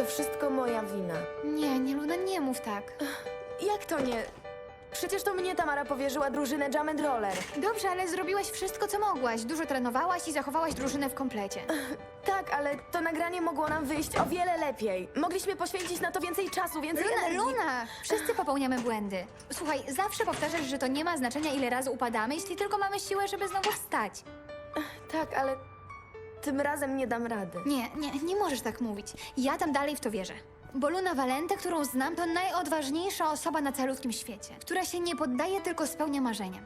To wszystko moja wina. Nie, nie, Luna, nie mów tak. Jak to nie? Przecież to mnie Tamara powierzyła drużynę Jam and Roller. Dobrze, ale zrobiłaś wszystko, co mogłaś. Dużo trenowałaś i zachowałaś drużynę w komplecie. Tak, ale to nagranie mogło nam wyjść o wiele lepiej. Mogliśmy poświęcić na to więcej czasu, więcej Luna, energii. Luna! Wszyscy popełniamy błędy. Słuchaj, zawsze powtarzasz, że to nie ma znaczenia, ile razy upadamy, jeśli tylko mamy siłę, żeby znowu wstać. Tak, ale tym razem nie dam rady. Nie, nie, nie możesz tak mówić. Ja tam dalej w to wierzę. Bo Luna Valente, którą znam, to najodważniejsza osoba na całym świecie, która się nie poddaje, tylko spełnia marzenia.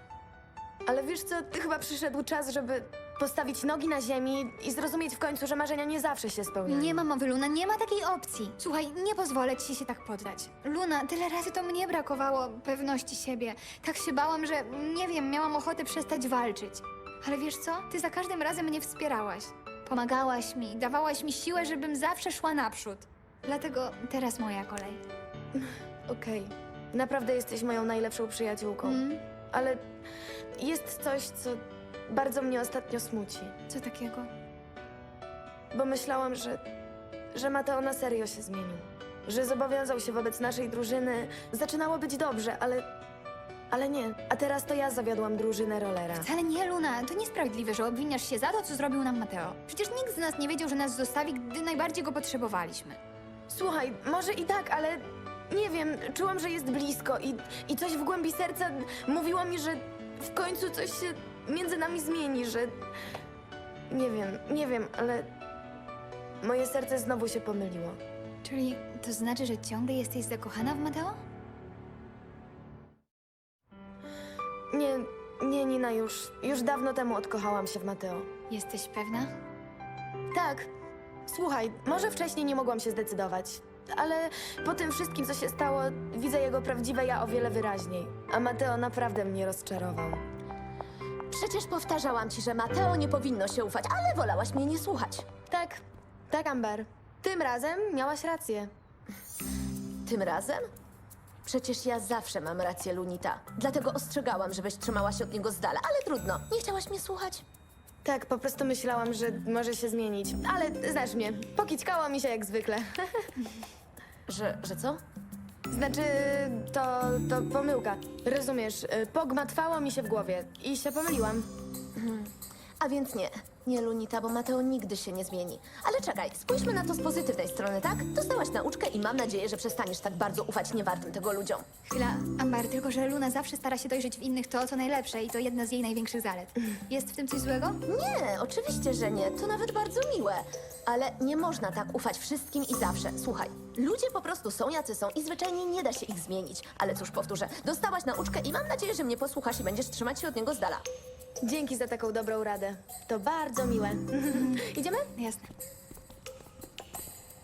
Ale wiesz co, chyba przyszedł czas, żeby postawić nogi na ziemi i zrozumieć w końcu, że marzenia nie zawsze się spełniają. Nie ma mowy, Luna, nie ma takiej opcji. Słuchaj, nie pozwolę ci się tak poddać. Luna, tyle razy to mnie brakowało pewności siebie. Tak się bałam, że, nie wiem, miałam ochotę przestać walczyć. Ale wiesz co? Ty za każdym razem mnie wspierałaś. Pomagałaś mi, dawałaś mi siłę, żebym zawsze szła naprzód. Dlatego teraz moja kolej. Okej, naprawdę jesteś moją najlepszą przyjaciółką. Mm, Ale jest coś, co bardzo mnie ostatnio smuci. co takiego? Bo myślałam, że, że Mateo na serio się zmienił. Że zobowiązał się wobec naszej drużyny. Zaczynało być dobrze, ale. Ale nie. A teraz to ja zawiodłam drużynę rollera. Wcale nie, Luna. To niesprawiedliwe, że obwiniasz się za to, co zrobił nam Mateo. Przecież nikt z nas nie wiedział, że nas zostawi, gdy najbardziej go potrzebowaliśmy. Słuchaj, może i tak, ale nie wiem, czułam, że jest blisko i, i coś w głębi serca mówiło mi, że w końcu coś się między nami zmieni, że. Nie wiem, nie wiem, ale. Moje serce znowu się pomyliło. Czyli to znaczy, że ciągle jesteś zakochana w Mateo? Nie, nie, Nina, już. Już dawno temu odkochałam się w Mateo. Jesteś pewna? Tak. Słuchaj, może wcześniej nie mogłam się zdecydować, ale po tym wszystkim, co się stało, widzę jego prawdziwe ja o wiele wyraźniej. A Mateo naprawdę mnie rozczarował. Przecież powtarzałam ci, że Mateo nie powinno się ufać, ale wolałaś mnie nie słuchać. Tak, tak, Amber. Tym razem miałaś rację. Tym razem? Przecież ja zawsze mam rację, Lunita. Dlatego ostrzegałam, żebyś trzymała się od niego z dala, ale trudno. Nie chciałaś mnie słuchać? Tak, po prostu myślałam, że może się zmienić. Ale znasz mnie, pokićkało mi się jak zwykle. Że, że co? Znaczy, to, to pomyłka. Rozumiesz, y, pogmatwało mi się w głowie i się pomyliłam. A więc nie. Nie, Lunita, bo Mateo nigdy się nie zmieni. Ale czekaj, spójrzmy na to z pozytywnej strony, tak? Dostałaś nauczkę i mam nadzieję, że przestaniesz tak bardzo ufać niewartym tego ludziom. Chwila, Ambar, tylko że Luna zawsze stara się dojrzeć w innych to, co najlepsze i to jedna z jej największych zalet. Jest w tym coś złego? Nie, oczywiście, że nie. To nawet bardzo miłe. Ale nie można tak ufać wszystkim i zawsze. Słuchaj, ludzie po prostu są jacy są i zwyczajnie nie da się ich zmienić. Ale cóż, powtórzę, dostałaś nauczkę i mam nadzieję, że mnie posłuchasz i będziesz trzymać się od niego z dala. Dzięki za taką dobrą radę. To bardzo miłe. Idziemy? Jasne.